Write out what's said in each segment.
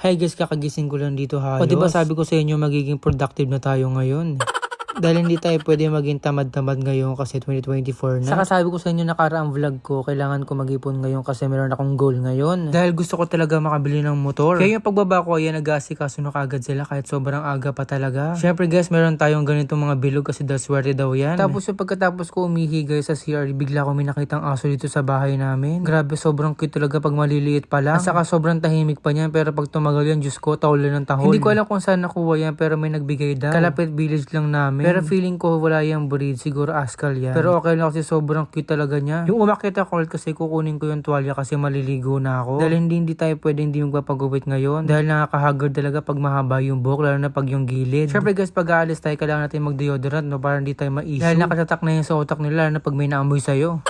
Hi guys, kakagising ko lang dito halos. O diba sabi ko sa inyo magiging productive na tayo ngayon? Dahil hindi tayo pwede maging tamad-tamad ngayon kasi 2024 na. Saka sabi ko sa inyo nakaraang vlog ko, kailangan ko mag-ipon ngayon kasi meron akong goal ngayon. Dahil gusto ko talaga makabili ng motor. Kaya yung pagbaba ko, ayan nag-aasikaso na kagad sila kahit sobrang aga pa talaga. Syempre guys, meron tayong ganitong mga bilog kasi daw swerte daw yan. Tapos yung pagkatapos ko umihi guys sa CR, bigla ko may nakitang aso dito sa bahay namin. Grabe, sobrang cute talaga pag maliliit pa lang. At saka sobrang tahimik pa niyan pero pag tumagal yan, Diyos ko, taulan ng tahol. Hindi ko alam kung saan nakuha yan pero may nagbigay daw. Kalapit village lang namin. Pero feeling ko wala yung breed, siguro askal yan. Pero okay lang kasi sobrang cute talaga niya. Yung umakit ako ulit kasi kukunin ko yung tuwalya kasi maliligo na ako. Dahil hindi, hindi tayo pwede hindi magpapagupit ngayon. Dahil nakakahagard talaga pag mahaba yung buhok, lalo na pag yung gilid. Syempre guys, pag aalis tayo, kailangan natin mag-deodorant no, para hindi tayo ma-issue. Dahil nakatatak na yun sa utak nila, lalo na pag may naamoy sa'yo.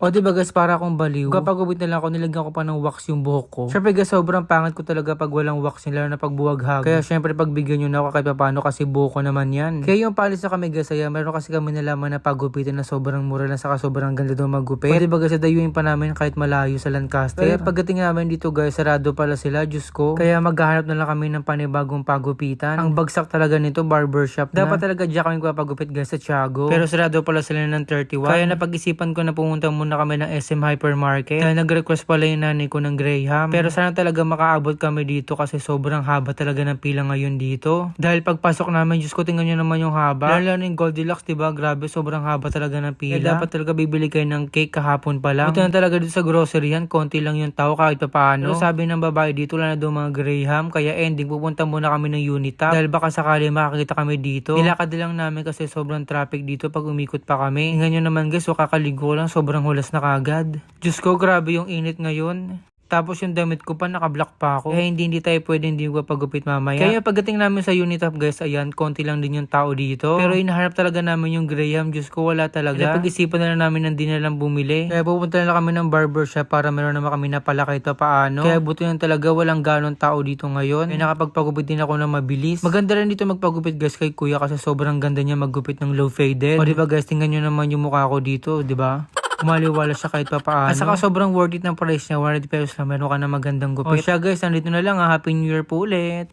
O diba guys, para akong baliw. Kapag gubit na lang ako, nilagyan ko pa ng wax yung buhok ko. Syempre guys, sobrang pangit ko talaga pag walang wax nila na pag buwaghag. Kaya syempre pagbigyan nyo na ako kahit paano kasi buhok ko naman yan. Kaya yung palis na kami guys, ay meron kasi kami nalaman na pagupitan na sobrang mura na saka sobrang ganda daw magupit. O diba guys, dayuin pa namin kahit malayo sa Lancaster. Kaya pagdating namin dito guys, sarado pala sila, Diyos ko. Kaya maghahanap na lang kami ng panibagong pagupitan. Ang bagsak talaga nito, barbershop na. Dapat talaga diyan kami papagupit guys sa Tiago. Pero sarado pala sila ng 31. Kaya napag-isipan ko na pumunta muna kami ng SM Hypermarket. Kaya nag-request pala yung nanay ko ng Graham. Pero sana talaga makaabot kami dito kasi sobrang haba talaga ng pila ngayon dito. Dahil pagpasok namin, Diyos ko, tingnan nyo naman yung haba. Lalo lalo yung Goldilocks, diba? Grabe, sobrang haba talaga ng pila. Kaya dapat talaga bibili kayo ng cake kahapon pa lang. Ito na talaga dito sa grocery yan, konti lang yung tao kahit pa paano. Pero sabi ng babae dito, wala na daw mga Graham. Kaya ending, pupunta muna kami ng Unitap. Dahil baka sakali makakita kami dito. Nilakad lang namin kasi sobrang traffic dito pag umikot pa kami. Tingnan nyo naman guys, so kakaligo lang, sobrang hulas na kagad. Diyos ko, grabe yung init ngayon. Tapos yung damit ko pa, nakablock pa ako. Kaya hindi, hindi tayo pwede hindi magpagupit mamaya. Kaya pagdating namin sa Unitap guys, ayan, konti lang din yung tao dito. Pero inahanap talaga namin yung Graham. Diyos ko, wala talaga. Kaya pag-isipan na lang namin ng di na lang bumili. Kaya pupunta na lang kami ng barbershop para meron naman kami napala kahit pa paano. Kaya buti lang talaga, walang galon tao dito ngayon. Kaya nakapagpagupit din ako ng mabilis. Maganda rin dito magpagupit guys kay kuya kasi sobrang ganda niya maggupit ng low faded. O diba guys, tingnan nyo naman yung mukha ko dito, diba? Kumaliwala siya kahit pa paano. At saka sobrang worth it ng price niya. 100 pesos lang. Meron ka na magandang gupit. O siya guys, nandito na lang ha. Happy New Year po ulit.